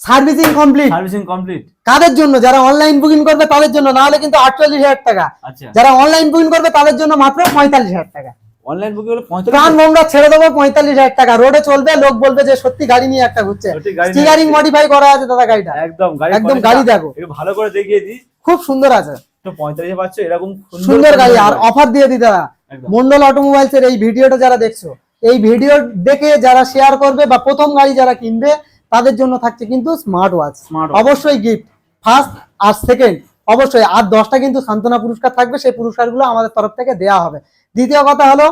servicing complete servicing complete কাদের জন্য? যারা অনলাইন বুকিং করবে তাদের জন্য। না হলে কিন্তু আটচল্লিশ হাজার টাকা। আচ্ছা। যারা অনলাইন বুকিং করবে তাদের জন্য মাত্র পঁয়তাল্লিশ হাজার টাকা। অনলাইন বুকিং হলো প্রাণ মোমরা ছেড়ে দেবো পঁয়তাল্লিশ হাজার টাকা। রোডে চলবে লোক বলবে যে সত্যি গাড়ি নিয়ে একটা ঘুরছে মডিফাই করা আছে দাদা গাড়িটা। একদম গাড়ি একদম গাড়ি দেখো। ভালো করে দেখিয়ে দিই খুব সুন্দর আছে। পঁয়তাল্লিশে পাচ্ছ এরকম সুন্দর গাড়ি। আর অফার দিয়ে দি দাদা। মন্ডল অটোমোবাইলস এর এই ভিডিওটা যারা দেখছ এই ভিডিও দেখে যারা শেয়ার করবে বা প্রথম গাড়ি যারা কিনবে তাদের জন্য থাকছে কিন্তু স্মার্ট ওয়াচ স্মার্ট অবশ্যই গিফট ফার্স্ট আর সেকেন্ড অবশ্যই আর দশটা কিন্তু সান্ত্বনা পুরস্কার থাকবে সেই পুরস্কারগুলো আমাদের তরফ থেকে দেওয়া হবে। দ্বিতীয় কথা হলো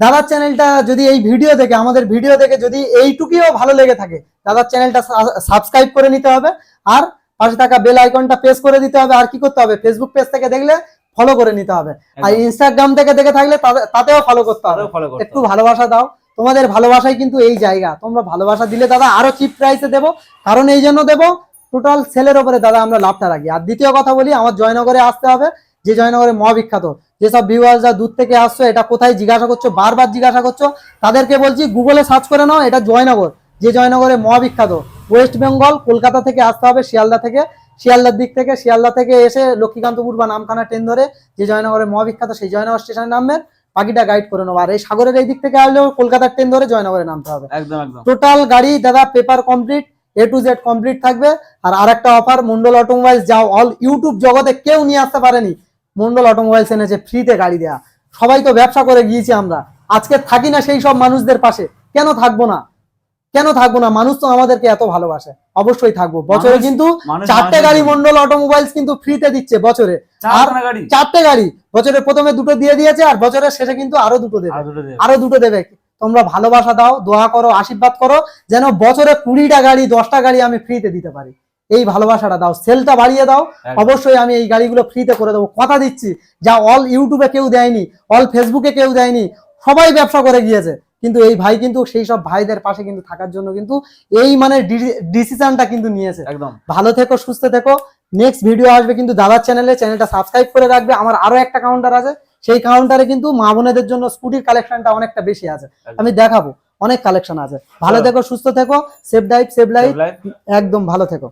দাদার চ্যানেলটা যদি এই ভিডিও দেখে আমাদের ভিডিও দেখে যদি এইটুকুও ভালো লেগে থাকে দাদার চ্যানেলটা সাবস্ক্রাইব করে নিতে হবে আর পাশে থাকা বেল আইকনটা প্রেস করে দিতে হবে আর কি করতে হবে ফেসবুক পেজ থেকে দেখলে ফলো করে নিতে হবে। আর ইনস্টাগ্রাম থেকে দেখে থাকলে তাতে- তাতেও ফলো করতে হবে। একটু ভালোবাসা দাও। তোমাদের ভালোবাসাই কিন্তু এই জায়গা। তোমরা ভালোবাসা দিলে দাদা আরও চিপ প্রাইসে দেবো কারণ এই জন্য দেবো টোটাল সেলের ওপরে দাদা আমরা লাভটা রাখি। আর দ্বিতীয় কথা বলি আমার জয়নগরে আসতে হবে যে জয়নগরে মহাবিখ্যাত। যেসব ভিউয়ার্সরা দূর থেকে আসছো এটা কোথায় জিজ্ঞাসা করছ বারবার জিজ্ঞাসা করছ তাদেরকে বলছি গুগলে সার্চ করে নাও এটা জয়নগর যে জয়নগরে মহাবিখ্যাত। ওয়েস্ট বেঙ্গল কলকাতা থেকে আসতে হবে শিয়ালদা থেকে। শিয়ালদার দিক থেকে শিয়ালদা থেকে এসে লক্ষ্মীকান্তপুর বা নামখানা ট্রেন ধরে যে জয়নগরে মহাবিখ্যাত সেই জয়নগর স্টেশনে নামবেন। বাকিটা গাইড করে নেব আর এই সাগরের এই দিক থেকে আসলেও কলকাতার ট্রেন ধরে জয়নগরে নামতে হবে। একদম একদম। টোটাল গাড়ি দাদা paper complete A to Z complete থাকবে। আর আরেকটা অফার মন্ডল অটোমোবাইলস যাও অল ইউটিউব জগতে কেউ নিয়ে আসতে পারেনি। মন্ডল অটোমোবাইলস এনেছে ফ্রিতে গাড়ি দেয়া। সবাই তো ব্যবসা করে গিয়েছি আমরা। আজকে থাকি না সেই সব মানুষদের পাশে। কেন থাকব না? কেন থাকব না? মানুষ তো আমাদেরকে এত ভালোবাসে। অবশ্যই থাকব। বছরে কিন্তু চারটে গাড়ি মন্ডল অটোমোবাইলস কিন্তু ফ্রিতে দিচ্ছে বছরে। আর চারটে গাড়ি। বছরে প্রথমে দুটো দিয়ে দিয়েছে আর বছরের শেষে কিন্তু আরও দুটো দেবে। আরও দুটো দেবে। তোমরা ভালোবাসা দাও দোয়া করো আশীর্বাদ করো যেন বছরে কুড়িটা গাড়ি দশটা গাড়ি আমি ফ্রিতে দিতে পারি। এই ভালোবাসাটা দাও সেলটা বাড়িয়ে দাও। অবশ্যই আমি এই গাড়িগুলো ফ্রিতে করে দেবো। কথা দিচ্ছি যা অল ইউটিউবে কেউ দেয়নি অল ফেসবুকে কেউ দেয়নি সবাই ব্যবসা করে গিয়েছে। কিন্তু এই ভাই কিন্তু সেই সব ভাইদের পাশে কিন্তু থাকার জন্য কিন্তু এই মানে ডিসিশনটা কিন্তু নিয়েছে। একদম। ভালো থেকো সুস্থ থেকো। নেক্সট ভিডিও আসবে কিন্তু দাদার চ্যানেলে চ্যানেলটা সাবস্ক্রাইব করে রাখবে। আমার আরও একটা কাউন্টার আছে। সেই কাউন্টারে কিন্তু মা বোনেদের জন্য স্কুটির কালেকশনটা অনেকটা বেশি আছে। আমি দেখাবো অনেক কালেকশন আছে। ভালো থেকো সুস্থ থেকো সেফ ডাইভ সেফ লাইফ একদম ভালো থেকো।